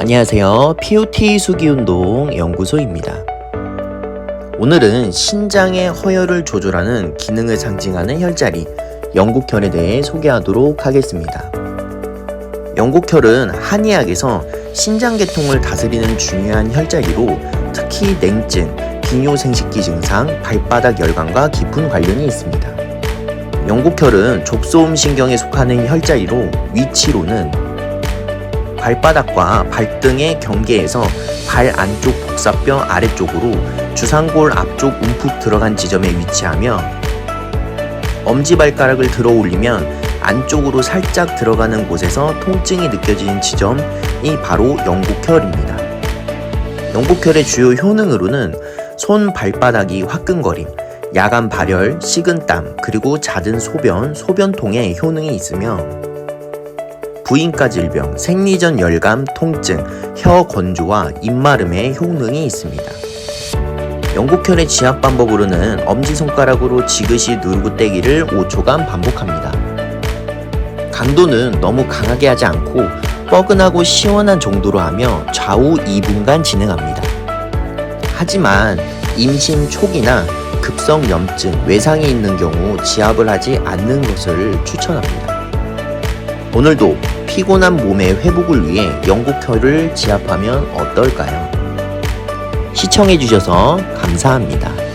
안녕하세요. POT 수기운동 연구소입니다. 오늘은 신장의 허혈을 조절하는 기능을 상징하는 혈자리, 영국혈에 대해 소개하도록 하겠습니다. 영국혈은 한의학에서 신장계통을 다스리는 중요한 혈자리로 특히 냉증, 비뇨생식기 증상, 발바닥 열감과 깊은 관련이 있습니다. 영국혈은 족소음 신경에 속하는 혈자리로 위치로는 발바닥과 발등의 경계에서 발 안쪽 복사뼈 아래쪽으로 주상골 앞쪽 움푹 들어간 지점에 위치하며 엄지발가락을 들어 올리면 안쪽으로 살짝 들어가는 곳에서 통증이 느껴지는 지점이 바로 영국혈입니다. 영국혈의 주요 효능으로는 손 발바닥이 화끈거림, 야간 발열, 식은땀, 그리고 잦은 소변, 소변통에 효능이 있으며 부인과 질병, 생리전 열감, 통증, 혀 건조와 입마름에 효능이 있습니다. 영국혈의 지압 방법으로는 엄지손가락으로 지그시 누르고 떼기를 5초간 반복합니다. 강도는 너무 강하게 하지 않고 뻐근하고 시원한 정도로 하며 좌우 2분간 진행합니다. 하지만 임신 초기나 급성 염증, 외상이 있는 경우 지압을 하지 않는 것을 추천합니다. 오늘도 피곤한 몸의 회복을 위해 영국혈을 지압하면 어떨까요? 시청해주셔서 감사합니다.